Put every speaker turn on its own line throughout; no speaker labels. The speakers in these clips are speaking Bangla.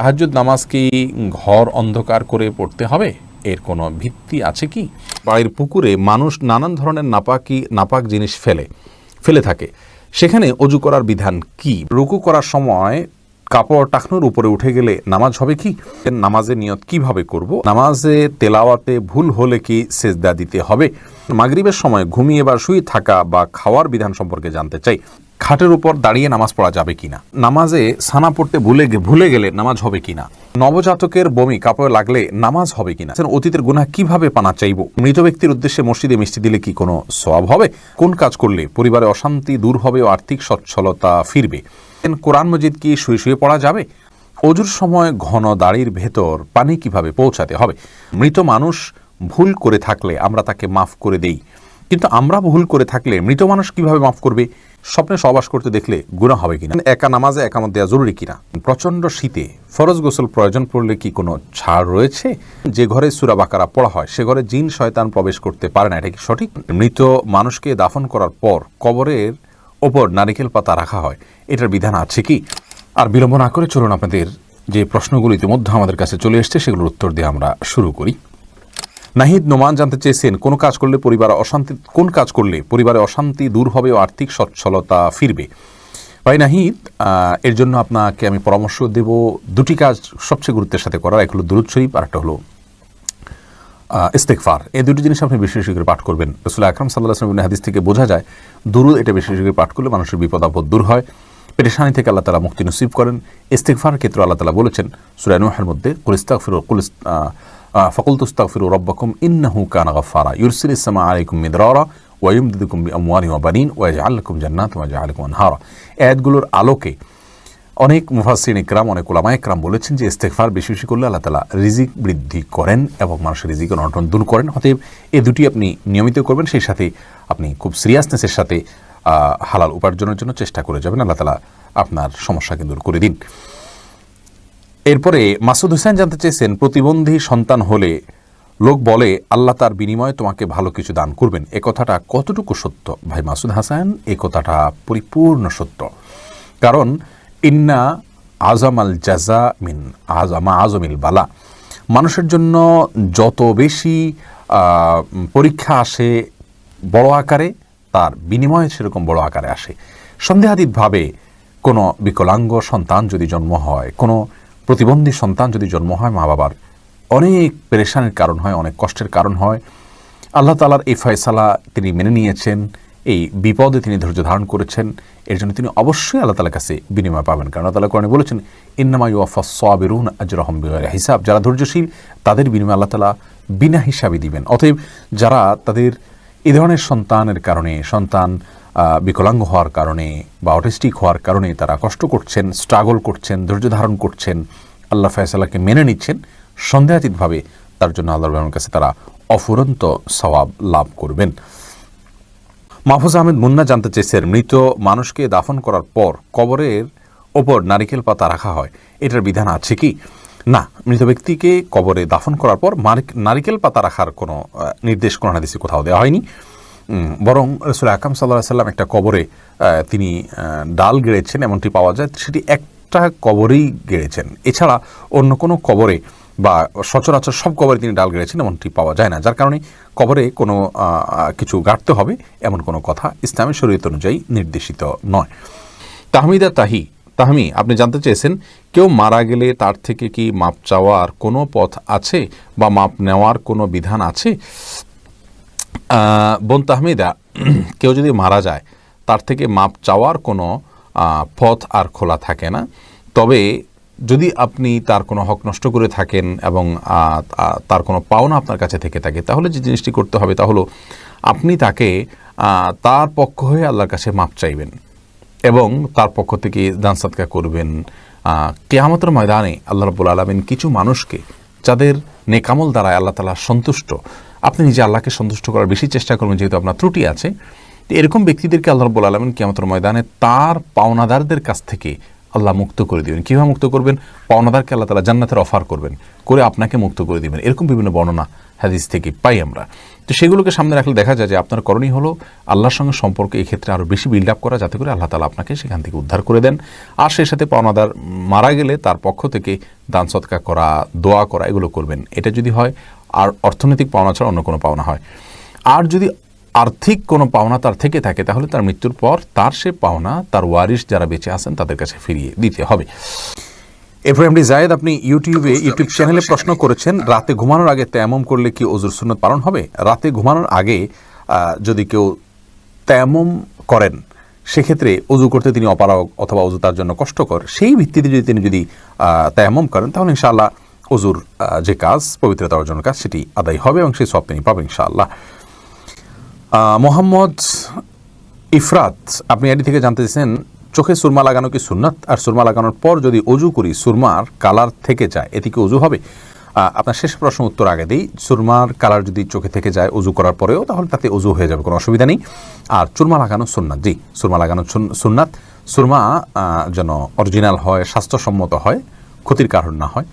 তাহাজ্জুদ নামাজ কি ঘর অন্ধকার করে পড়তে হবে? এর কোনো ভিত্তি আছে কি? বাড়ির পুকুরে মানুষ নানান ধরনের নাপাকি, নাপাক জিনিস ফেলে ফেলে থাকে। সেখানে অজু করার বিধান কি? রুকু করার সময় কাপড় টাকনোর উপরে উঠে গেলে নামাজ হবে কি? নামাজের নিয়ত কীভাবে করব? নামাজে তেলাওয়াতে ভুল হলে কি সেজদা দিতে হবে? মাগরিবের সময় ঘুমিয়ে বা শুয়ে থাকা বা খাওয়ার বিধান সম্পর্কে জানতে চাই। খাটের উপর দাঁড়িয়ে নামাজ পড়া যাবে কিনা? নামাজে সানা পড়তে ভুলে ভুলে গেলে নামাজ হবে কিনা? নবজাতকের বমি কাপড়ে লাগলে নামাজ হবে কিনা? অতীতের গুণা কীভাবে পানা চাইব? মৃত ব্যক্তির উদ্দেশ্যে মসজিদে মিষ্টি দিলে কি কোনো সওয়াব হবে? কোন কাজ করলে পরিবারে অশান্তি দূর হবে ও আর্থিক সচ্ছলতা ফিরবে? কোরআন মজিদ কি শুয়ে শুয়ে পড়া যাবে? অজুর সময় ঘন দাড়ির ভেতর পানি কীভাবে পৌঁছাতে হবে? মৃত মানুষ ভুল করে থাকলে আমরা তাকে মাফ করে দেই। কিন্তু আমরা ভুল করে থাকলে মৃত মানুষ কীভাবে মাফ করবে? স্বপ্নে সবাস করতে দেখলে গুণা হবে কিনা? একা নামাজে একামত দেওয়া জরুরি কিনা? প্রচণ্ড শীতে ফরজ গোসল প্রয়োজন পড়লে কি কোনো ছাড় রয়েছে? যে ঘরে সুরা বাকারা পড়া হয়, সে ঘরে জিন, শয়তান প্রবেশ করতে পারে না, এটা কি সঠিক? মৃত মানুষকে দাফন করার পর কবরের ওপর নারিকেল পাতা রাখা হয়, এটার বিধান আছে কি? আর বিলম্ব না করে চলুন আপনাদের যে প্রশ্নগুলো ইতিমধ্যে আমাদের কাছে চলে এসছে, সেগুলোর উত্তর দিয়ে আমরা শুরু করি। নাহিদ নোমান জানতে চেয়েছেন, কোন কাজ করলে পরিবার অশান্তি, কোন কাজ করলে পরিবারে অশান্তি দূর হবে ও আর্থিক সচ্ছলতা ফিরবে? ভাই নাহিদ এর জন্য আপনাকে আমি পরামর্শ দেব দুটি কাজ সবচেয়ে গুরুত্বের সাথে করার, এক হলো দুরুদ শরীফ আর একটা হলো ইস্তেকফার এই দুটি জিনিস আপনি বেশি বেশি করে পাঠ করবেন। রসুল আকরম সাল্লাহ আসলাম হাদিস থেকে বোঝা যায়, দুরুদ এটা বেশি বেশি করে পাঠ করলে মানুষের বিপদ আপদ দূর হয়। পেরেশানি থেকে আল্লাহ তালা মুক্তি নসিব করেন। ইস্তেকফার ক্ষেত্রে আল্লাহ তালা বলেছেন সুরানুহের মধ্যে কুলিস্তাক ফকুল তুস্তাক ফিরু রব্বাকুম ইন্নাহু কানা গফারা ইউরসিল ইসলামা আলাইকুম মিদরারা ওয়াইমদিদুকুম বিআমওয়ালি ওয়া বানিন ওয়াজআলাকুম জান্নাত ওয়াজআলাকুম আনহারা। আয়াতগুলোর আলোকে অনেক মুফাসিন ইকরাম, অনেক ওলামা ইকরাম বলেছেন যে ইস্তেকফার বেশি বেশি করলে আল্লাহ তালা রিজিক বৃদ্ধি করেন এবং মানুষের রিজিক অনটন দূর করেন। অতএব এই দুটি আপনি নিয়মিত করবেন, সেই সাথে আপনি খুব সিরিয়াসনেসের সাথে হালাল উপার্জনের জন্য চেষ্টা করে যাবেন। আল্লাহ তালা আপনার সমস্যাকে দূর করে দিন। এরপরে মাসুদ হোসেন জানতে চেয়েছেন, প্রতিবন্ধী সন্তান হলে লোক বলে, আল্লাহ তার বিনিময়ে তোমাকে ভালো কিছু দান করবেন। এ কথাটা কতটুকু সত্য? ভাই মাসুদ হাসান, এ কথাটা পরিপূর্ণ সত্য। কারণ, ইন্না আজম আল জাজা মিন আজমা আজমিল বালা। মানুষের জন্য যত বেশি পরীক্ষা আসে বড় আকারে, তার বিনিময়ে সেরকম বড় আকারে আসে। সন্দেহাতীতভাবে কোনো বিকলাঙ্গ সন্তান যদি জন্ম হয়, কোনো প্রতিবন্ধী সন্তান যদি জন্ম হয় মা বাবার অনেক পেরেশানির কারণ হয়, অনেক কষ্টের কারণ হয়। আল্লাহ তালার এই ফয়সালা তিনি মেনে নিয়েছেন, এই বিপদে তিনি ধৈর্য ধারণ করেছেন, এর জন্য তিনি অবশ্যই আল্লাহ তালার কাছে বিনিময় পাবেন। কারণ আল্লাহ তালা কোরআনে বলেছেন, ইন্নামা ইউফা সাবিরুন আজরহম হিসাব। যারা ধৈর্যশীল, তাদের বিনিময় আল্লাহ তালা বিনা হিসাবে দিবেন। অতএব যারা তাদের এ ধরনের সন্তানের কারণে সন্তান বিকলাঙ্গ হওয়ার কারণে বা অটিস্টিক হওয়ার কারণে তারা কষ্ট করছেন স্ট্রাগল করছেন, ধৈর্য ধারণ করছেন। আল্লাহ ফয়সালাকে মেনে নিচ্ছেন। সন্দেহাতীতভাবে তার জন্য আল্লাহ রহমানের কাছে তারা অফুরন্ত সওয়াব লাভ করবেন। মাহফুজ আহমেদ মুন্না জানতে চেয়েছেন মৃত মানুষকে দাফন করার পর কবরের ওপর নারিকেল পাতা রাখা হয়, এটার বিধান আছে কি? না, মৃত ব্যক্তিকে কবরে দাফন করার পর নারিকেল পাতা রাখার কোনো নির্দেশ, কোনো হাদিসে কোথাও দেওয়া হয়নি। বরং রসুল আকাম সাল্লাহ সাল্লাম একটা কবরে তিনি ডাল গেড়েছেন, এমনটি পাওয়া যায়, সেটি একটা কবরেই গেড়েছেন। এছাড়া অন্য কোনো কবরে বা সচরাচর সব কবরে তিনি ডাল গেড়েছেন, এমনটি পাওয়া যায় না। যার কারণে কবরে কোনো কিছু গাঁটতে হবে, এমন কোনো কথা ইসলামের শরীয়ত অনুযায়ী নির্দেশিত নয়। তাহমিদা তাহি, তাহমি, আপনি জানতে চেয়েছেন, কেউ মারা গেলে তার থেকে কি মাপ চাওয়ার কোনো পথ আছে বা মাপ নেওয়ার কোনো বিধান আছে? বোন তাহমিদা, কেউ যদি মারা যায়, তার থেকে মাপ চাওয়ার কোনো পথ আর খোলা থাকে না। তবে যদি আপনি তার কোনো হক নষ্ট করে থাকেন এবং তার কোনো পাওনা আপনার কাছে থেকে থাকে, তাহলে যে জিনিসটি করতে হবে তা হলো, আপনি তাকে তার পক্ষ হয়ে আল্লাহর কাছে মাপ চাইবেন এবং তার পক্ষ থেকে দান সাদকা করবেন। কেয়ামতের ময়দানে আল্লাহ রব্বুল আলমিন কিছু মানুষকে, যাদের নেকামল দ্বারা আল্লাহ তালা সন্তুষ্ট আপনি নিজে আল্লাহকে সন্তুষ্ট করার বেশি চেষ্টা করবেন যেহেতু আপনার ত্রুটি আছে। তো এরকম ব্যক্তিদেরকে আল্লাহ রব্বুল আলমিন কেয়ামতের ময়দানে তার পাওনাদারদের কাছ থেকে আল্লাহ মুক্ত করে দিবেন। কীভাবে মুক্ত করবেন? পাওনাদারকে আল্লাহ তালা জান্নাতের অফার করবেন, করে আপনাকে মুক্ত করে দিবেন। এরকম বিভিন্ন বর্ণনা হাদিস থেকে পাই আমরা। তো সেগুলোকে সামনে রাখলে দেখা যায় যে আপনার করণীয় হলো আল্লাহর সঙ্গে সম্পর্কে এক্ষেত্রে আরও বেশি বিল্ড আপ করা, যাতে করে আল্লাহ তালা আপনাকে সেখান থেকে উদ্ধার করে দেন। আর সেই সাথে পাওনাদার মারা গেলে তার পক্ষ থেকে দান সৎকা করা, দোয়া করা, এগুলো করবেন। এটা যদি হয় আর অর্থনৈতিক পাওনা ছাড়া অন্য কোনো পাওনা হয়। আর যদি আর্থিক কোনো পাওনা তার থেকে থাকে, তাহলে তার মৃত্যুর পর তার সে পাওনা, তার ওয়ারিশ যারা বেঁচে আছেন তাদের কাছে ফিরিয়ে দিতে হবে। এরপর এমডি জায়েদ, আপনি ইউটিউবে, ইউটিউব চ্যানেলে প্রশ্ন করেছেন, রাতে ঘুমানোর আগে তেমম করলে কি অজুর সুন্নত পালন হবে? রাতে ঘুমানোর আগে যদি কেউ তেমম করেন, সেক্ষেত্রে অজু করতে তিনি অপারক অথবা অজু তার জন্য কষ্টকর। সেই ভিত্তিতে যদি তিনি যদি তেমম করেন, তাহলে ইনশাআল্লাহ অজুর যে কাজ, পবিত্রতা অর্জনের কাজ, সেটি আদায় হবে এবং সেই সব তিনি পাবেন, ইনশাআল্লাহ। মোহাম্মদ ইফরাত, আপনি এটি থেকে জানতে চাইছেন চোখে সুরমা লাগানো কি সুন্নাত? আর সুরমা লাগানোর পর যদি অজু করি, সুরমার কালার থেকে যায় এতে কি অজু হবে? আপনার শেষ প্রশ্ন উত্তর আগে দিই, সুরমার কালার যদি চোখে থেকে যায়, অজু করার পরেও, তাহলে তাতে অজু হয়ে যাবে, কোনো অসুবিধা নেই। আর চুরমা লাগানো সুন্নাত, জি, সুরমা লাগানো সুন- সুন্নাত, সুরমা যেন অরিজিনাল হয়, স্বাস্থ্যসম্মত হয়, ক্ষতির কারণ না হয়।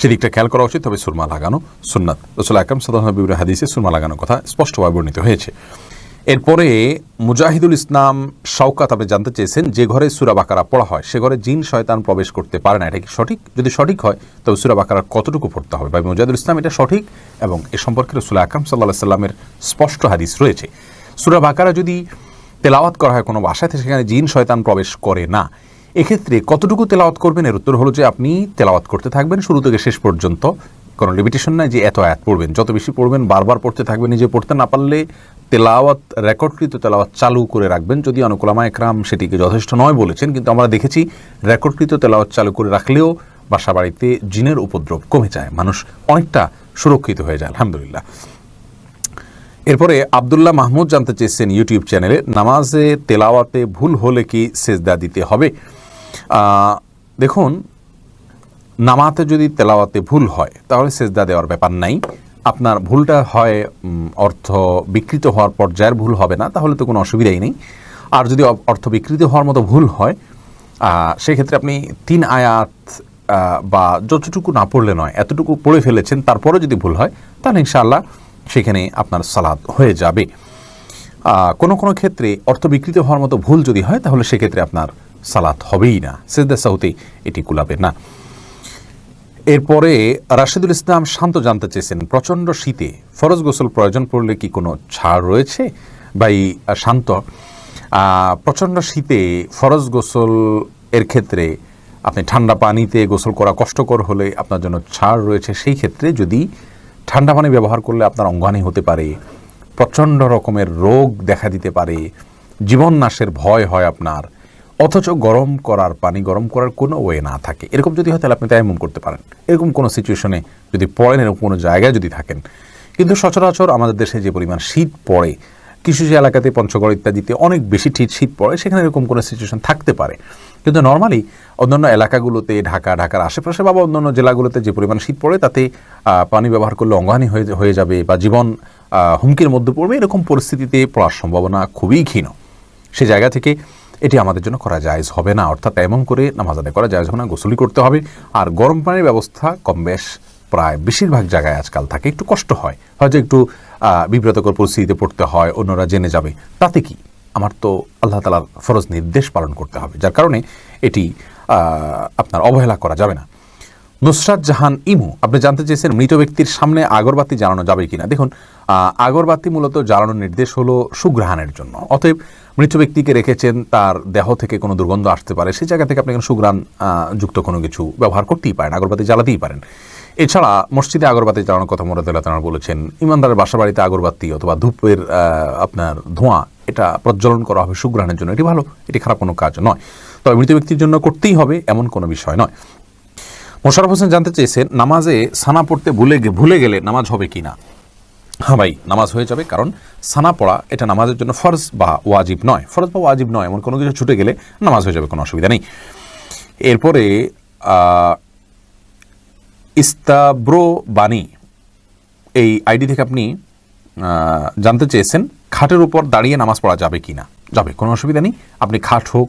সেদিকটা খেয়াল করা উচিত, তবে সুরমা লাগানো সুন্নাত। রসুল আকরম বিবর হাদিসে সুরমা লাগানোর কথা স্পষ্টভাবে বর্ণিত হয়েছে। এরপরে মুজাহিদুল ইসলাম শওকাত আপনি জানতে চেয়েছেন, যে ঘরে সুরা বাকারা পড়া হয়, সে ঘরে জিন শয়তান প্রবেশ করতে পারে না। এটা কি সঠিক? যদি সঠিক হয়, তবে সুরা বাকারা কতটুকু পড়তে হবে? ভাই, মুজাহিদুল ইসলাম এটা সঠিক এবং এ সম্পর্কে রসুল আকরম সাল্লাহ সাল্লামের স্পষ্ট হাদিস রয়েছে। সুরা বাকারা যদি তেলাওয়াত করা হয় কোনো বাসাতে সেখানে জিন শয়তান প্রবেশ করে না। এক্ষেত্রে কতটুকু তেলাওয়াত করবেন? এর উত্তর হলো যে আপনি তেলাওয়াত করতে থাকবেন, শুরু থেকে শেষ পর্যন্ত। কোনো লিমিটেশন নাই যে এত আয়াত পড়বেন। যত বেশি পড়বেন, বারবার পড়তে থাকবেন, নিজে পড়তে না পারলে তেলাওয়াত, রেকর্ডকৃত তেলাওয়াত চালু করে রাখবেন। যদি অনুকুলামা একরাম সেটিকে যথেষ্ট নয় বলেছেন, কিন্তু আমরা দেখেছি রেকর্ডকৃত তেলাওয়াত চালু করে রাখলেও বাসা বাড়িতে জিনের উপদ্রব কমে যায়। মানুষ অনেকটা সুরক্ষিত হয়ে যায়, আলহামদুলিল্লাহ। এরপরে আবদুল্লাহ মাহমুদ জানতে চেয়েছেন ইউটিউব চ্যানেলে, নামাজে তেলাওয়াতে ভুল হলে কি সেজদা দিতে হবে? দেখুন, নামাতে যদি তেলাওয়াতে ভুল হয়, তাহলে সেজদা দেওয়ার ব্যাপার নাই। আপনার ভুলটা হয় অর্থ বিকৃত হওয়ার পর্যায়ের ভুল হবে না, তাহলে তো কোনো অসুবিধাই নেই। আর যদি অর্থ বিকৃত হওয়ার মতো ভুল হয় সেক্ষেত্রে আপনি তিন আয়াত বা যতটুকু না পড়লে নয়, এতটুকু পড়ে ফেলেছেন তারপরে যদি ভুল হয়, তাহলে ইনশাআল্লাহ সেখানে আপনার সালাদ হয়ে যাবে। কোনো কোনো ক্ষেত্রে অর্থ বিকৃত হওয়ার মতো ভুল যদি হয়, তাহলে সেক্ষেত্রে আপনার সালাত হবেই না সেজদা সাউতে এটি কুলাবে না। এরপরে রাশিদুল ইসলাম শান্ত জানতে চেয়েছেন, প্রচণ্ড শীতে ফরজ গোসল প্রয়োজন পড়লে কি কোনো ছাড় রয়েছে? বা এই শান্ত প্রচণ্ড শীতে ফরজ গোসল এর ক্ষেত্রে আপনি ঠান্ডা পানিতে গোসল করা কষ্টকর হলে আপনার জন্য ছাড় রয়েছে। সেই ক্ষেত্রে যদি ঠান্ডা পানি ব্যবহার করলে আপনার অঙ্গানি হতে পারে, প্রচণ্ড রকমের রোগ দেখা দিতে পারে, জীবন নাশের ভয় হয় আপনার অথচ গরম করার পানি গরম করার কোনো ওয়ে না থাকে। এরকম যদি হয় তাহলে আপনি তাইমুম করতে পারেন। এরকম কোনো সিচুয়েশনে যদি পড়েন, এরকম কোনো জায়গায় যদি থাকেন। কিন্তু সচরাচর আমাদের দেশে যে পরিমাণ শীত পড়ে, কিছু কিছু এলাকাতে পঞ্চগড় ইত্যাদিতে অনেক বেশি ঠিক শীত পড়ে, সেখানে এরকম কোনো সিচুয়েশন থাকতে পারে। কিন্তু নর্মালি অন্যান্য এলাকাগুলোতে, ঢাকা, ঢাকার আশেপাশে বা অন্যান্য জেলাগুলোতে যে পরিমাণ শীত পড়ে, তাতে পানি ব্যবহার করলে অঙ্গহানি হয়ে হয়ে যাবে বা জীবন হুমকির মধ্যে পড়বে। এরকম পরিস্থিতিতে পড়ার সম্ভাবনা খুবই ক্ষীণ সে জায়গা থেকে এটি আমাদের জন্য করা যায়জ হবে না। অর্থাৎ এমন করে নামাজ আদায় করা যায়জ হবে না গোসলি করতে হবে। আর গরম পানির ব্যবস্থা কম বেশ প্রায় বেশিরভাগ জায়গায় আজকাল থাকে, একটু কষ্ট হয়। হয়তো একটু বিব্রতকর পরিস্থিতিতে পড়তে হয়, অন্যরা জেনে যাবে। তাতে কি? আমার তো আল্লাহ তালার ফরজ নির্দেশ পালন করতে হবে, যার কারণে এটি আপনার অবহেলা করা যাবে না। নুসরাত জাহান ইমু, আপনি জানতে চেয়েছেন মৃত ব্যক্তির সামনে আগরবাতি জ্বালানো যাবে কিনা। দেখুন আগরবাতি মূলত জ্বালানোর নির্দেশ হলো সুগ্রহাণের জন্য। অতএব মৃত ব্যক্তিকে রেখেছেন, তার দেহ থেকে কোনো দুর্গন্ধ আসতে পারে সেই জায়গা থেকে আপনি কোনো সুগ্রাণ যুক্ত কোনো কিছু ব্যবহার করতেই পারেন, আগরবাতি জ্বালাতেই পারেন। এছাড়া মসজিদে আগরবাতি জ্বালানোর কথা তাঁরা বলেছেন, ইমানদারের বাসা বাড়িতে আগরবাতি অথবা ধূপের আপনার ধোঁয়া, এটা প্রজ্বলন করা হবে সুগ্রহণের জন্য। এটি ভালো, এটি খারাপ কোনো কাজ নয়। তবে মৃত ব্যক্তির জন্য করতেই হবে, এমন কোনো বিষয় নয়। মোশারফ হোসেন জানতে চেয়েছেন, নামাজে সানা পড়তে ভুলে ভুলে গেলে নামাজ হবে কি না? হ্যাঁ ভাই, নামাজ হয়ে যাবে কারণ সানা পড়া এটা নামাজের জন্য ফরজ বা ওয়াজিব নয়। ফরজ বা ওয়াজিব নয়, এমন কোনো কিছু ছুটে গেলে নামাজ হয়ে যাবে, কোনো অসুবিধা নেই। এরপরে ইস্তাব্রো বাণী, এই আইডি থেকে আপনি জানতে চেয়েছেন, খাটের উপর দাঁড়িয়ে নামাজ পড়া যাবে কি না? যাবে, কোনো অসুবিধা নেই। আপনি খাট হোক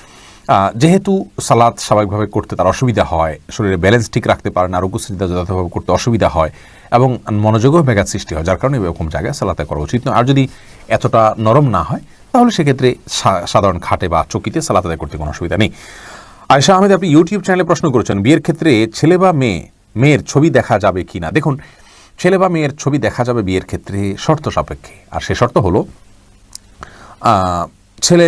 যেহেতু সালাদ স্বাভাবিকভাবে করতে তার অসুবিধা হয়, শরীরে ব্যালেন্স ঠিক রাখতে পারে না সিজদা যথাযথভাবে করতে অসুবিধা হয় এবং মনোযোগও ব্যাঘাত সৃষ্টি হয়, যার কারণে এরকম জায়গায় সালাতে করা উচিত নয়। আর যদি এতটা নরম না হয়, তাহলে সেক্ষেত্রে সাধারণ খাটে বা চকিতে সালাত আদায় করতে কোনো অসুবিধা নেই। আয়সা আহমেদ, আপনি ইউটিউব চ্যানেলে প্রশ্ন করেছেন, বিয়ের ক্ষেত্রে ছেলে বা মেয়ে, মেয়ের ছবি দেখা যাবে কি না দেখুন, ছেলে বা মেয়ের ছবি দেখা যাবে বিয়ের ক্ষেত্রে শর্ত সাপেক্ষে। আর সে শর্ত হলো ছেলে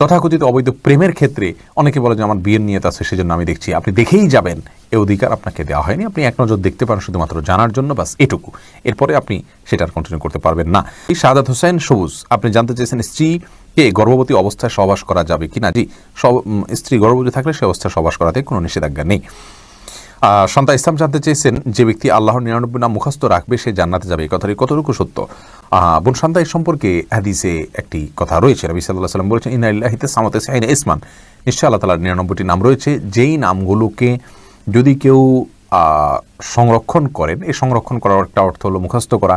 তথাকথিত অবৈধ প্রেমের ক্ষেত্রে অনেকে বলে যে আমার বিয়ের নিয়ত আছে, সেজন্য আমি দেখছি। আপনি দেখেই যাবেন, এ অধিকার আপনাকে দেওয়া হয়নি। আপনি এক নজর দেখতে পারেন, শুধুমাত্র জানার জন্য বাস এটুকু। এরপরে আপনি সেটার কন্টিনিউ করতে পারবেন না। এই শাহাদাত হোসেন সবুজ, আপনি জানতে চেয়েছেন স্ত্রীকে গর্ভবতী অবস্থায় সহবাস করা যাবে কিনা? জি, সব- স্ত্রী গর্ভবতী থাকলে সে অবস্থায় সহবাস করাতে কোনো নিষেধাজ্ঞা নেই। সন্তা ইসলাম জানতে চেয়েছেন, যে ব্যক্তি আল্লাহর নিরানব্বই নাম মুখস্থ রাখবে, সে জান্নাতে যাবে। এই কথাটি কতটুকু সত্য? বোন এই সম্পর্কে হাদিসে একটি কথা রয়েছে। নবী সাল্লাহ সাল্লাম বলেছেন ইনা ইল্লাহিতে সামাতে সাইন ইসমান। নিশ্চয় আল্লাহ তালার নিরানব্বইটি নাম রয়েছে। যেই নামগুলোকে যদি কেউ সংরক্ষণ করেন, এই সংরক্ষণ করার একটা অর্থ হলো মুখস্থ করা।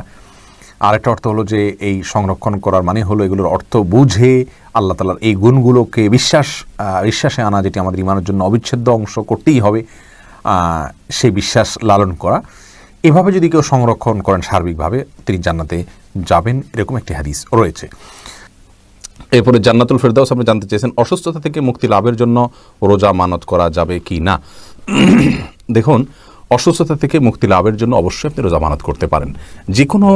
আরেকটা অর্থ হলো যে, এই সংরক্ষণ করার মানে হলো এগুলোর অর্থ বুঝে আল্লাহ তালার এই গুণগুলোকে বিশ্বাস বিশ্বাসে আনা, যেটি আমাদের ইমানের জন্য অবিচ্ছেদ্য অংশ করতেই হবে সেই বিশ্বাস লালন করা। এভাবে যদি কেউ সংরক্ষণ করেন সার্বিকভাবে, তিনি জান্নাতে যাবেন, এরকম একটি হাদিস রয়েছে। এরপরে জান্নাতুল ফেরদাউস, আপনি জানতে চেয়েছেন, অসুস্থতা থেকে মুক্তি লাভের জন্য রোজা মানত করা যাবে কি না? দেখুন, অসুস্থতা থেকে মুক্তি লাভের জন্য অবশ্যই আপনি রোজা মানত করতে পারেন। যে কোনো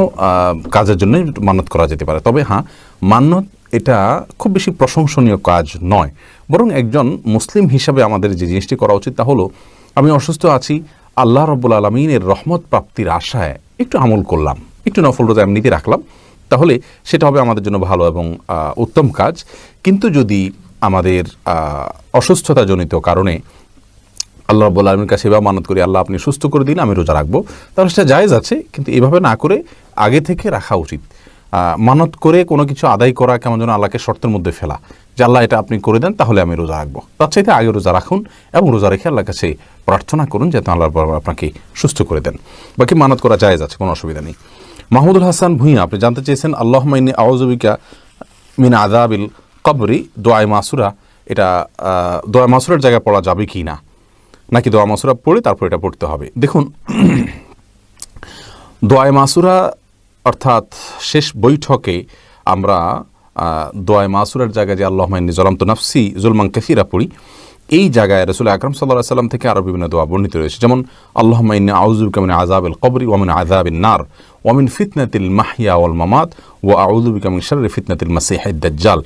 কাজের জন্যই মানত করা যেতে পারে। তবে হ্যাঁ মান্নত এটা খুব বেশি প্রশংসনীয় কাজ নয়। বরং একজন মুসলিম হিসাবে আমাদের যে জিনিসটি করা উচিত তা হলো, আমি অসুস্থ আছি আল্লাহ রব্বুল আলমিনের রহমত প্রাপ্তির আশায় একটু আমল করলাম, একটু নফল রোজা এমনিতে রাখলাম, তাহলে সেটা হবে আমাদের জন্য ভালো এবং উত্তম কাজ। কিন্তু যদি আমাদের অসুস্থতাজনিত কারণে আল্লাহ রব্বুল আলমীর কাছে এবার মানত করি, আল্লাহ আপনি সুস্থ করে দিন, আমি রোজা রাখব, তাহলে সেটা জায়েজ আছে, কিন্তু এভাবে না করে আগে থেকে রাখা উচিত। মানত করে কোনো কিছু আদায় করা কেমন যেন আল্লাহকে শর্তের মধ্যে ফেলা। যে আল্লাহ এটা আপনি করে দেন, তাহলে আমি রোজা রাখব। তার চাইতে আগে রোজা রাখুন এবং রোজা রেখে আল্লাহর কাছে প্রার্থনা করুন যাতে আল্লাহ আপনাকে সুস্থ করে দেন। বাকি মানত করা জায়েজ আছে, কোনো অসুবিধা নেই। মাহমুদুল হাসান ভুঁইয়া, আপনি জানতে চেয়েছেন আল্লাহ মাইনি আওয়াজবিকা মিন আদাবিল কবরি দোয়াই মাসুরা, এটা দোয়া মাসুরার জায়গায় পড়া যাবে কি না? নাকি দোয়া মাসুরা পড়ে তারপর এটা পড়তে হবে? দেখুন দোয়াই মাসুরা অর্থাৎ শেষ বৈঠকে আমরা দোয়ায় মাসুরের জায়গায় যে আল্লাহ মাইনি জলাম তো নাফসি জুলমান কাসিরা পড়ি, এই জায়গায় রসুল আকরম সাল্লাহ সাল্লাম থেকে আরও বিভিন্ন দোয়া বর্ণিত রয়েছে। যেমন, আল্লাহ মাইনি আউজুল কামিন আজাব আল কবরি ওয়ামিন আজাবিন নার ওয়ামিন ফিতনাতিল মাহিয়া ওয়াল মামাত ও আউজুল কামিন শারি ফিতনাতিল মাসিহ দাজ্জাল।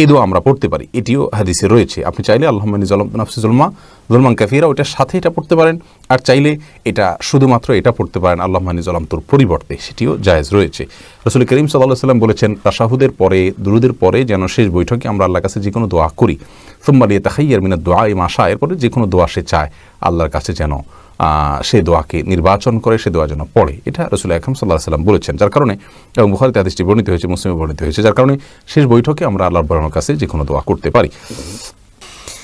এই দোয়া আমরা পড়তে পারি। এটিও হাদিসে রয়েছে। আপনি চাইলে আল্লাহ মাইনি জলাম তো নাফসি জুলমা জুলমান কাফিরা ওটার সাথে এটা পড়তে পারেন। আর চাইলে এটা শুধুমাত্র এটা পড়তে পারেন আল্লাহ মানি জলাম তোর পরিবর্তে। সেটিও জায়েজ রয়েছে। রসুল করিম সাল্লাহ সাল্লাম বলেছেন, তাশাহুদের পরে, দুরুদের পরে যেন শেষ বৈঠকে আমরা আল্লাহর কাছে যে কোনো দোয়া করি। সুম্মালিয়ে তাহাইয়ার মিনার দোয়া এই মাসা এরপরে যে কোনো দোয়া সে চায়, আল্লাহর কাছে যেন সে দোয়াকে নির্বাচন করে, সে দোয়া যেন পড়ে। এটা রসুল আকরম সাল্লাহ সাল্লাম বলেছেন। যার কারণে এবং বুখারিতে আদেশটি বর্ণিত হয়েছে, মুসলিমে বর্ণিত হয়েছে। যার কারণে শেষ বৈঠকে আমরা আল্লাহর বরণের কাছে যে কোনো দোয়া করতে পারি।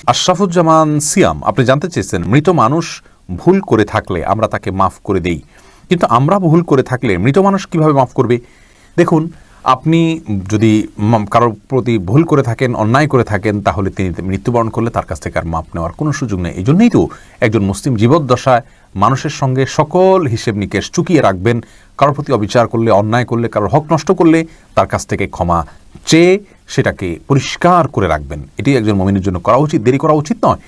আশরাফুজ্জামান সিয়াম, আপনি জানতে চেয়েছেন, মৃত মানুষ ভুল করে থাকলে আমরা তাকে মাফ করে দেই। কিন্তু আমরা ভুল করে থাকলে মৃত মানুষ কীভাবে মাফ করবে? দেখুন আপনি যদি কারোর প্রতি ভুল করে থাকেন, অন্যায় করে থাকেন, তাহলে তিনি মৃত্যুবরণ করলে তার কাছ থেকে আর মাপ নেওয়ার কোনো সুযোগ নেই। এই জন্যই তো একজন মুসলিম জীবদ্দশায় মানুষের সঙ্গে সকল হিসেব নিকেশ চুকিয়ে রাখবেন। কারোর প্রতি অবিচার করলে, অন্যায় করলে, কারোর হক নষ্ট করলে তার কাছ থেকে ক্ষমা চেয়ে সেটাকে পরিষ্কার করে রাখবেন। এটি একজন মমিনের জন্য করা উচিত, দেরি করা উচিত নয়।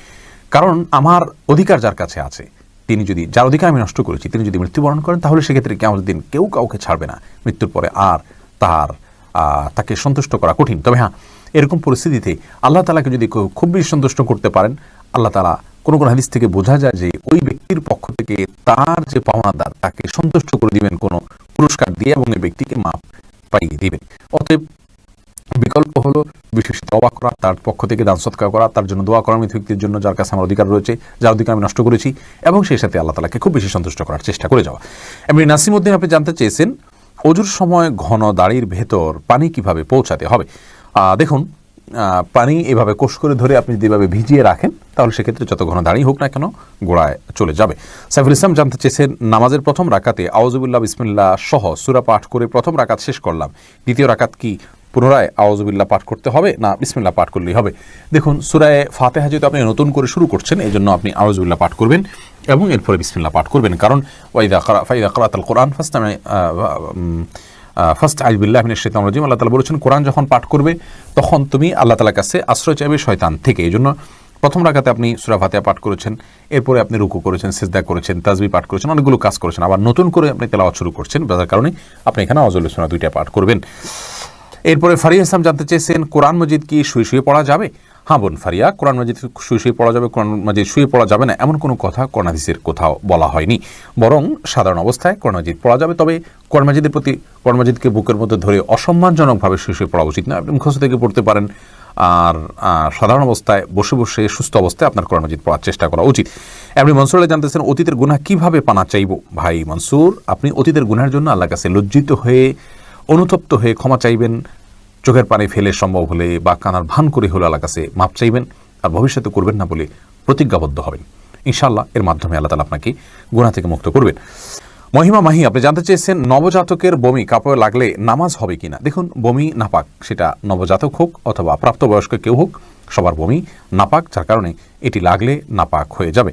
কারণ আমার অধিকার যার কাছে আছে, তিনি যদি যার অধিকার আমি নষ্ট করেছি, তিনি যদি মৃত্যুবরণ করেন, তাহলে সেক্ষেত্রে কেমন দিন কেউ কাউকে ছাড়বে না। মৃত্যুর পরে আর তার তাকে সন্তুষ্ট করা কঠিন। তবে হ্যাঁ এরকম পরিস্থিতিতে আল্লাহ তালাকে যদি খুব বেশি সন্তুষ্ট করতে পারেন, আল্লাহ তালা কোনো কোনো হাদিস থেকে বোঝা যায় যে ওই ব্যক্তির পক্ষ থেকে তার যে পাওনাদার, তাকে সন্তুষ্ট করে দিবেন কোনো পুরস্কার দিয়ে এবং এই ব্যক্তিকে মাপ পাইয়ে দিবেন। অতএব বিকল্প হলো বিশেষ দোয়া করা, তার পক্ষ থেকে দান সৎকার করা, তার জন্য দোয়া করা, মৃত ব্যক্তির জন্য যার কাছে আমার অধিকার রয়েছে যার অধিকার আমি নষ্ট করেছি, এবং সেই সাথে আল্লাহ তালাকে খুব বেশি সন্তুষ্ট করার চেষ্টা করে যাওয়া। এমনি নাসিমুদ্দিন আপনি জানতে চেয়েছেন অজুর সময় ঘন দাড়ির ভেতর পানি কীভাবে পৌঁছাতে হবে? দেখুন পানি এভাবে কোষ করে ধরে আপনি যদি এভাবে ভিজিয়ে রাখেন, তাহলে সেক্ষেত্রে যত ঘন দাঁড়িয়ে হোক না কেন গোড়ায় চলে যাবে। সাইফুল ইসলাম জানতে চেয়েছেন, নামাজের প্রথম রাকাতে আউজুবুল্লাহ বিসমিল্লাহ সহ সুরা পাঠ করে প্রথম রাকাত শেষ করলাম। দ্বিতীয় রাকাত কি পুনরায় আউজুবিল্লাহ পাঠ করতে হবে না বিসমিল্লাহ পাঠ করলেই হবে? দেখুন, সুরায় ফাতেহা যেহেতু আপনি নতুন করে শুরু করছেন এই জন্য আপনি আউজুবিল্লাহ পাঠ করবেন। এবং এরপরে বিসমিল্লাহ পাঠ করবেন। কারণ কোরআন ফার্স্ট আমি ফার্স্ট আইবিল্লাহ মিনের শৈতান রাজিম। আল্লাহ তালা বলেছেন, কোরআন যখন পাঠ করবে, তখন তুমি আল্লাহ তালার কাছে আশ্রয় চাইবে শয়তান থেকে। এই জন্য প্রথম রাখাতে আপনি সুরা ফাতেহা পাঠ করেছেন, এরপরে আপনি রুকু করেছেন, সিজদা করেছেন তাজবি পাঠ করেছেন, অনেকগুলো কাজ করেছেন। আবার নতুন করে আপনি তেলাওয়াত শুরু করছেন, যার কারণে আপনি এখানে অজল সোনা দুইটা পাঠ করবেন। এরপরে ফারিয়া ইসলাম জানতে চেয়েছেন, কোরআন মজিদ কি শুয়ে শুয়ে পড়া যাবে? হ্যাঁ বোন ফারিয়া, কোরআন মজিদ শুয়ে শুয়ে পড়া যাবে, কোরআন মাজিদ শুয়ে পড়া যাবে না, এমন কোনো কথা কোরআন হাদিসের কোথাও বলা হয়নি। বরং সাধারণ অবস্থায় কোরআন মজিদ পড়া যাবে, তবে কোরআন মজিদের প্রতি, কোরআন মজিদকে বুকের মধ্যে ধরে অসম্মানজনকভাবে শুয়ে শুয়ে পড়া উচিত না। আপনি মুখস্থ থেকে পড়তে পারেন, আর সাধারণ অবস্থায় বসে বসে সুস্থ অবস্থায় আপনার কোরআন মজিদ পড়ার চেষ্টা করা উচিত। আপনি মনসুর আলী জানতেছেন, অতীতের গুনাহ কীভাবে পানা চাইব? ভাই মনসুর, আপনি অতীতের গুনার জন্য আল্লাহ কাছে লজ্জিত হয়ে, অনুতপ্ত হয়ে ক্ষমা চাইবেন চোখের পানি ফেলে সম্ভব হলে বা কানার ভান করে হলে আল্লাহ কাছে মাপ চাইবেন আর ভবিষ্যতে করবেন না বলে প্রতিজ্ঞাবদ্ধ হবেন। ইনশাল্লাহ এর মাধ্যমে আল্লাহ তালা আপনাকে গুণা থেকে মুক্ত করবেন। মহিমা মাহি, আপনি জানতে চেয়েছেন নবজাতকের বমি কাপড়ে লাগলে নামাজ হবে কিনা? দেখুন, বমি নাপাক, সেটা নবজাতক হোক অথবা প্রাপ্তবয়স্ক কেউ হোক, সবার বমি নাপাক, যার কারণে এটি লাগলে নাপাক হয়ে যাবে।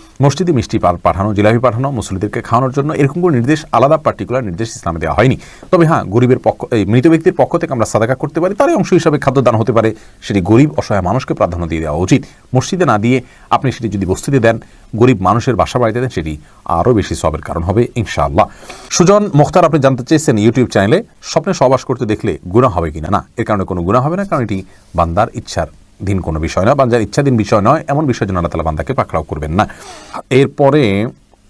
মসজিদে মিষ্টি পাঠানো, জিলাপি পাঠানো মুসলিমদেরকে খাওয়ানোর জন্য এরকম কোনো নির্দেশ, আলাদা পার্টিকুলার নির্দেশ ইসলামে দেওয়া হয়নি। তবে হ্যাঁ গরিবের পক্ষ, এই মৃত ব্যক্তির পক্ষ থেকে আমরা সাদাকা করতে পারি, তারই অংশ হিসাবে খাদ্যদান হতে পারে। সেটি গরিব, অসহায় মানুষকে প্রাধান্য দিয়ে দেওয়া উচিত। মসজিদে না দিয়ে আপনি সেটি যদি বস্তিতে দেন, গরিব মানুষের বাসা বাড়িতে দেন, সেটি আরও বেশি সবের কারণ হবে, ইনশাআল্লাহ। সুজন মুখতার, আপনি জানতে চেয়েছেন ইউটিউব চ্যানেলে, স্বপ্নে সহবাস করতে দেখলে গুণা হবে কিনা? না, এর কারণে কোনো গুণা হবে না, কারণ এটি বান্দার ইচ্ছার দিন কোনো বিষয় নয় বান্দার ইচ্ছাধীন বিষয় নয়, এমন বিষয় যেন আল্লাহ তালা বান্দাকে পাকড়াও করবেন না। এরপরে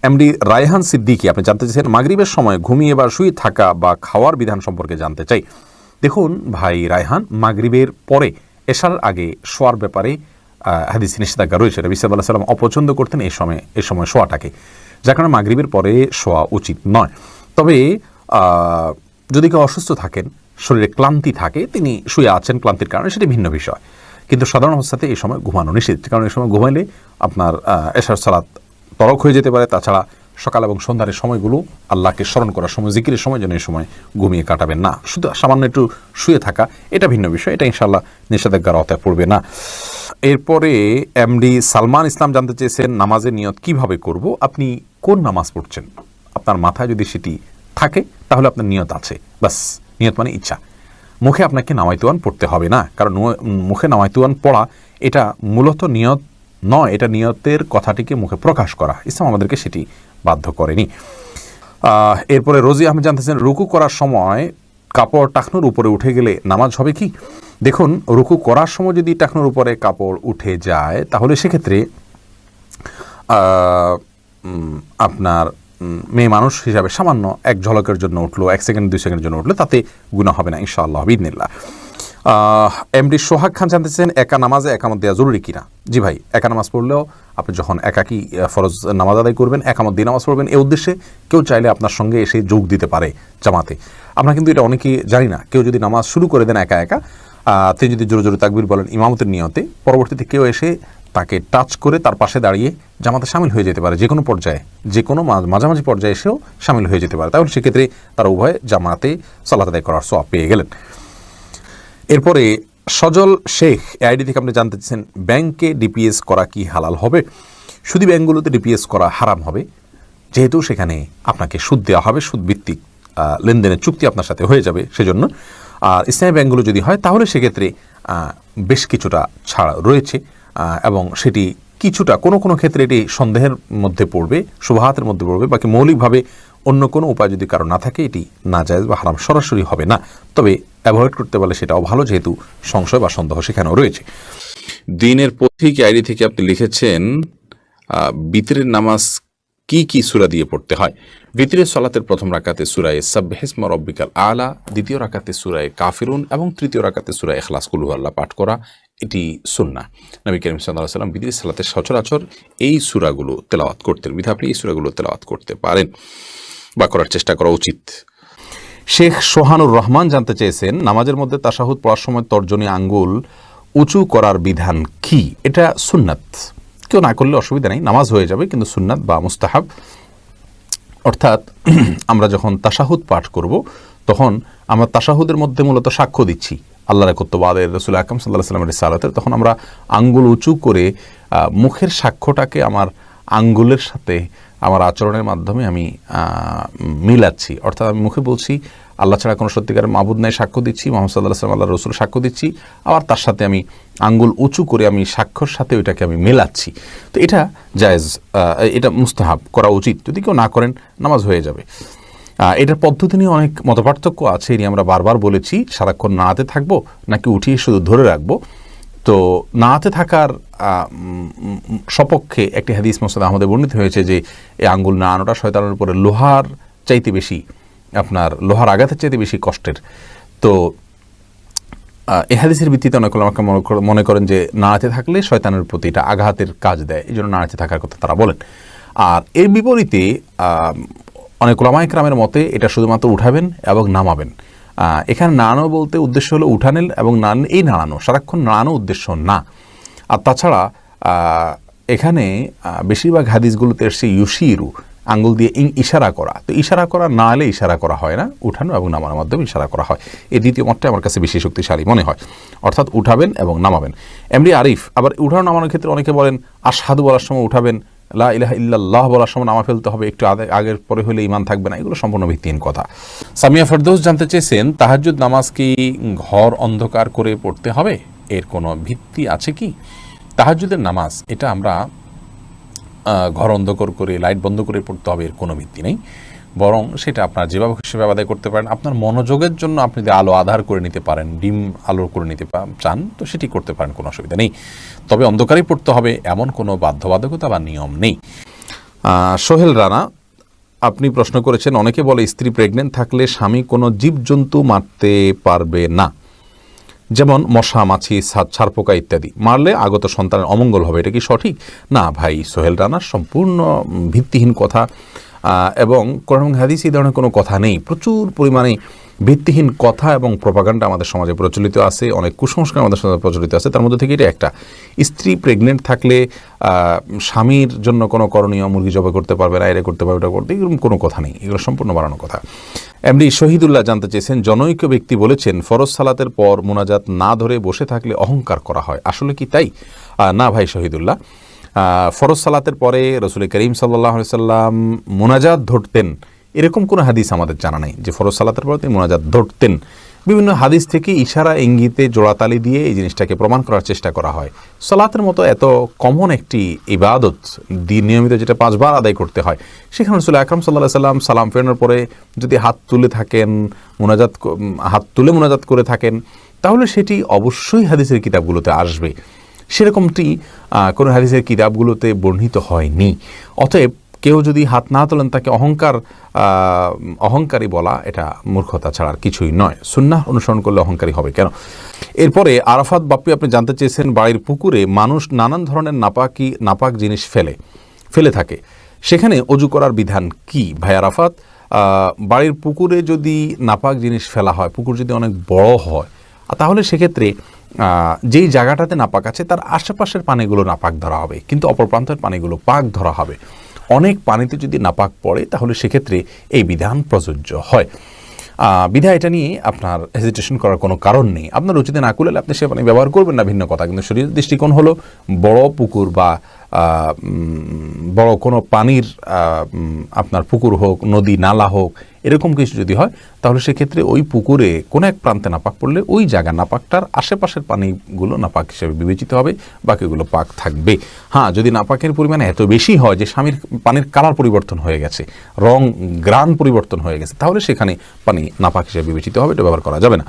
এমডি রায়হান সিদ্দিকি, আপনি জানতে চাইছেন মাগরিবের সময় ঘুমিয়ে বা শুয়ে থাকা বা খাওয়ার বিধান সম্পর্কে জানতে চাই। দেখুন ভাই রায়হান, মাগরিবের পরে এশার আগে শোয়ার ব্যাপারে হাদিস নিষেধাজ্ঞা রয়েছে। রবি সাল্লাহ সাল্লাম অপছন্দ করতেন এই সময় এই সময় শোয়াটাকে। যার কারণে মাগরিবের পরে শোয়া উচিত নয়। তবে যদি কেউ অসুস্থ থাকেন, শরীরে ক্লান্তি থাকে, তিনি শুয়ে আছেন, ক্লান্তির কারণে সেটি ভিন্ন বিষয়। কিন্তু সাধারণ অবস্থাতে এই সময় ঘুমানো নিষেধ কারণ এই সময় ঘুমাইলে আপনার এশার সালাত তরক হয়ে যেতে পারে। তাছাড়া সকাল এবং সন্ধ্যার সময়গুলো আল্লাহকে স্মরণ করার সময়, জিকিরের সময় যেন এই সময় ঘুমিয়ে কাটাবেন না। শুধু সামান্য একটু শুয়ে থাকা, এটা ভিন্ন বিষয়। এটা ইনশাল্লাহ নিষেধাজ্ঞার আওতায় পড়বে না। এরপরে এমডি সালমান ইসলাম জানতে চেয়েছেন নামাজের নিয়ত কীভাবে করব? আপনি কোন নামাজ পড়ছেন? আপনার মাথায় যদি সেটি থাকে, তাহলে আপনার নিয়ত আছে। বাস, নিয়ত মানে ইচ্ছা। মুখে আপনাকে নামাইতুয়ান পড়তে হবে না। কারণ মুখে নামাইতুয়ান পড়া এটা মূলত নিয়ত নয়, এটা নিয়তের কথাটিকে মুখে প্রকাশ করা। ইসলাম আমাদেরকে সেটি বাধ্য করেনি। এরপরে রোজি আহমেদ জানতেছেন, রুকু করার সময় কাপড় টাকনুর উপরে উঠে গেলে নামাজ হবে কি? দেখুন, রুকু করার সময় যদি টাকনুর উপরে কাপড় উঠে যায়, তাহলে সেক্ষেত্রে আপনার মেয়ে মানুষ হিসাবে সামান্য এক ঝলকের জন্য উঠল, এক সেকেন্ড, দুই সেকেন্ডের জন্য উঠল, তাতে গুণা হবে না, ইনশাআল্লাহ বিদিনিল্লাহ এমডি সোহাগ খান জানতেছেন একা নামাজে একামত দেওয়া জরুরি কিনা? জি ভাই, একা নামাজ পড়লেও আপনি যখন একাকি ফরজ নামাজ আদায় করবেন, একামত দিয়ে নামাজ পড়বেন এই উদ্দেশ্যে কেউ চাইলে আপনার সঙ্গে এসে যোগ দিতে পারে জামাতে। আমরা কিন্তু এটা অনেকেই জানি না, কেউ যদি নামাজ শুরু করে দেন একা একা তিনি যদি জোরে জোরে তাকবির বলেন ইমামতের নিয়তে, পরবর্তীতে কেউ এসে তাকে টাচ করে তার পাশে দাঁড়িয়ে জামাতে সামিল হয়ে যেতে পারে যে কোনো পর্যায়ে যে কোনো মাঝামাঝি পর্যায়ে এসেও সামিল হয়ে যেতে পারে। তাহলে সেক্ষেত্রে তারা উভয় জামাতে সালাত আদায় করার সোয়াব পেয়ে গেলেন। এরপরে সজল শেখ আইডি থেকে আপনি জানতে চাচ্ছেন, ব্যাংকে ডিপিএস করা কি হালাল হবে? শুধু ব্যাংকগুলোতে ডিপিএস করা হারাম হবে? যেহেতু সেখানে আপনাকে সুদ দেওয়া হবে সুদ ভিত্তিক লেনদেনের চুক্তি আপনার সাথে হয়ে যাবে সেজন্য। আর ইসলামী ব্যাংকগুলো যদি হয়, তাহলে সেক্ষেত্রে বেশ কিছুটা ছাড় রয়েছে। এবং সেটি কিছুটা, কোনো কোনো ক্ষেত্রে এটি সন্দেহের মধ্যে পড়বে, শুভাহাতের মধ্যে পড়বে, বাকি মৌলিকভাবে অন্য কোনো উপায় যদি কারও না থাকে, এটি না যায় বা হারাম সরাসরি হবে না। তবে অ্যাভয়েড করতে পারলে সেটাও ভালো, যেহেতু সংশয় বা সন্দেহ সেখানেও রয়েছে।
দিনের পথিক আইডি থেকে আপনি লিখেছেন বিতরের নামাজ কি কি সুরা দিয়ে পড়তে হয়? বিতরের সলাতের প্রথম রাকাতে সুরায় সাবহেসমা রব্বিকাল আলা, দ্বিতীয় রাকাতে সুরায় কাফিরুন এবং তৃতীয় রাকাতে সুরায় এখলাস আল্লাহ পাঠ করা এটি সুন্না নবী করিম সাল্লাহ সাল্লাম বিতরের সালাতের সচরাচর এই সুরাগুলো তেলাওয়াত করতেন। বিধা আপনি এই সুরাগুলো তেলাওয়াত করতে পারেন বা করার চেষ্টা করা উচিত।
শেখ সোহানুর রহমান জানতে চেয়েছেন, নামাজের মধ্যে তাসাহুদ পড়ার সময় তর্জনী আঙ্গুল উঁচু করার বিধান কি? এটা সুন্নাত। কেউ না করলে অসুবিধা নেই, নামাজ হয়ে যাবে, কিন্তু সুন্নাত বা মুস্তাহাব। অর্থাৎ আমরা যখন তাসাহুদ পাঠ করব, তখন আমরা তাসাহুদের মধ্যে মূলত সাক্ষ্য দিচ্ছি। আল্লাহ একত্ববাদের রসুল আকরম সাল্লাহ সাল্লামের সালাতের তখন আমরা আঙ্গুল উঁচু করে মুখের সাক্ষ্যটাকে আমার আঙ্গুলের সাথে, আমার আচরণের মাধ্যমে আমি মিলাচ্ছি। অর্থাৎ আমি মুখে বলছি, আল্লাহ ছাড়া কোনো সত্যিকারের মাবুদ নাই, সাক্ষ্য দিচ্ছি, মোহাম্মদ সাল্লাহ সাল্লাম আল্লাহ রসুল সাক্ষ্য দিচ্ছি, আবার তার সাথে আমি আঙ্গুল উঁচু করে আমি সাক্ষ্যর সাথে ওইটাকে আমি মেলাচ্ছি। তো এটা জায়েজ এটা মুস্তাহাব, করা উচিত। যদি কেউ না করেন, নামাজ হয়ে যাবে। এটার পদ্ধতি নিয়ে অনেক মতপার্থক্য আছে এটি আমরা বারবার বলেছি, সারাক্ষণ নাতে থাকব, নাকি উঠিয়ে শুধু ধরে রাখব? তো নাতে থাকার সপক্ষে একটি হাদিস মোসাদ আহমদে বর্ণিত হয়েছে যে, এই আঙ্গুল না আনোটা শয়তানের উপরে লোহার চাইতে বেশি, আপনার লোহার আঘাতের চাইতে বেশি কষ্টের। তো এই হাদিসের ভিত্তিতে অনেক আমাকে মনে করেন যে নাড়াতে থাকলে শয়তানের প্রতি এটা আঘাতের কাজ দেয় এই জন্য নাড়াতে থাকার কথা তারা বলেন। আর এর বিপরীতে অনেক ওলামাইকরামের মতে এটা শুধুমাত্র উঠাবেন এবং নামাবেন। এখানে নাড়ানো বলতে উদ্দেশ্য হলো উঠানেন এবং নান, এই নাড়ানো, সারাক্ষণ নাড়ানো উদ্দেশ্য না। আর তাছাড়া এখানে বেশিরভাগ হাদিসগুলোতে এসছে ইউশিরু, আঙ্গুল দিয়ে ইং, ইশারা করা। তো ইশারা করা না এলে ইশারা করা হয় না, উঠানো এবং নামানোর মাধ্যমে ইশারা করা হয়। এই দ্বিতীয় মতটা আমার কাছে বেশি শক্তিশালী মনে হয়। অর্থাৎ উঠাবেন এবং নামাবেন। এমনি আরিফ, আবার উঠানো নামানোর ক্ষেত্রে অনেকে বলেন, আশহাদু বলার সময় উঠাবেন লা ইলাহা ইল্লাল্লাহ বলার সময় নামা ফেলতে হবে, একটু আগে, আগের পরে হলে ইমান থাকবে না, এগুলো সম্পূর্ণ ভিত্তিহীন কথা। সামিয়া ফেরদৌস জানতে চেয়েছেন, তাহাজ্জুদ নামাজ কি ঘর অন্ধকার করে পড়তে হবে? এর কোনো ভিত্তি আছে কি? তাহাজ্জুদের নামাজ, এটা আমরা ঘর অন্ধকার করে, লাইট বন্ধ করে পড়তে হবে, এর কোনো ভিত্তি নেই। বরং সেটা আপনার যেভাবে খুশি আদায় করতে পারেন। আপনার মনোযোগের জন্য আপনি যদি আলো আধার করে নিতে পারেন, ডিম আলো করে নিতে চান, তো সেটি করতে পারেন, কোনো অসুবিধা নেই। তবে অন্ধকারেই পড়তে হবে, এমন কোনো বাধ্যবাধকতা বা নিয়ম নেই। সোহেল রানা, আপনি প্রশ্ন করেছেন, অনেকে বলে স্ত্রী প্রেগনেন্ট থাকলে স্বামী কোনো জীবজন্তু মারতে পারবে না। যেমন মশা, মাছি ছারপোকা ইত্যাদি। মারলে আগত সন্তানের অমঙ্গল হবে, এটা কি সঠিক? না ভাই, সোহেল রানার সম্পূর্ণ ভিত্তিহীন কথা। এবং কোরআন হাদিস এই ধরনের কোনো কথা নেই। প্রচুর পরিমাণে ভিত্তিহীন কথা এবং প্রপাগান্ডা আমাদের সমাজে প্রচলিত আছে, অনেক কুসংস্কার আমাদের সমাজে প্রচলিত আছে। তার মধ্যে থেকে এটা একটা। স্ত্রী প্রেগনেন্ট থাকলে স্বামীর জন্য কোনো করণীয়, মুরগি জবাই করতে পারবে না, এরা করতে পারবে এটা করতে এরকম কোনো কথা নেই। এগুলো সম্পূর্ণ বাড়ানো কথা। এমনি শহীদুল্লাহ জানতে চেয়েছেন জনৈক ব্যক্তি বলেছেন, ফরজ সালাতের পর মোনাজাত না ধরে বসে থাকলে অহংকার করা হয়। আসলে কি তাই? না ভাই শহীদুল্লাহ। ফরজ সালাতের পরে রসুল করিম সাল্লাহ সাল্লাম মোনাজাত ধরতেন। এরকম কোনো হাদিস আমাদের জানা নেই যে ফরজ সালাতের পরে তিনি মোনাজাত ধরতেন। বিভিন্ন হাদিস থেকে ইশারা, ইঙ্গিতে জোড়াতালি দিয়ে এই জিনিসটাকে প্রমাণ করার চেষ্টা করা হয়। সালাতের মতো এত কমন একটি ইবাদত নিয়মিত যেটা পাঁচবার আদায় করতে হয়, সেখানে রসুল আকরম সাল্লাহ সাল্লাম সালাম ফেরানোর পরে যদি হাত তুলে থাকেন, মোনাজাত হাত তুলে মোনাজাত করে থাকেন, তাহলে সেটি অবশ্যই হাদিসের কিতাবগুলোতে আসবে। সেরকমটি কোনো হাদিসের কিতাবগুলোতে বর্ণিত হয়নি। অতএব কেউ যদি হাত না তোলেন, তাকে অহংকার অহংকারী বলা এটা মূর্খতা ছাড়া আর কিছুই নয়। সুন্নাহ অনুসরণ করলে অহংকারী হবে কেন? এরপরে আরাফাত বাপ্পি আপনি জানতে চেয়েছেন, বাড়ির পুকুরে মানুষ নানান ধরনের নাপাকি, নাপাক জিনিস ফেলে ফেলে থাকে। সেখানে অজু করার বিধান কি? ভাই আরাফাত বাড়ির পুকুরে যদি নাপাক জিনিস ফেলা হয়, পুকুর যদি অনেক বড় হয়, তাহলে সেক্ষেত্রে যেই জায়গাটাতে নাপাক আছে, তার আশেপাশের পানিগুলো নাপাক ধরা হবে, কিন্তু অপর প্রান্তের পানিগুলো পাক ধরা হবে। অনেক পানিতে যদি নাপাক পড়ে, তাহলে সেক্ষেত্রে এই বিধান প্রযোজ্য হয়। বিধা বিধায় এটা নিয়ে আপনার হেজিটেশন করার কোনো কারণ নেই। আপনার রুচিতে না করলে আপনি সে পানি ব্যবহার করবেন না, ভিন্ন কথা। কিন্তু শরীরের দৃষ্টিকোণ হলো বড় পুকুর বা বড় কোনো পানির আপনার পুকুর হোক, নদী, নালা হোক, এরকম কিছু যদি হয়, তাহলে সেক্ষেত্রে ওই পুকুরে কোনো এক প্রান্তে নাপাক পড়লে ওই জায়গা নাপাকটার আশেপাশের পানিগুলো নাপাক হিসেবে বিবেচিত হবে, বাকিগুলো পাক থাকবে। হ্যাঁ যদি নাপাকের পরিমাণ এত বেশি হয় যে স্বামীর পানির কালার পরিবর্তন হয়ে গেছে, রং, গ্রান পরিবর্তন হয়ে গেছে, তাহলে সেখানে পানি নাপাক হিসেবে বিবেচিত হবে, এটা ব্যবহার করা যাবে না।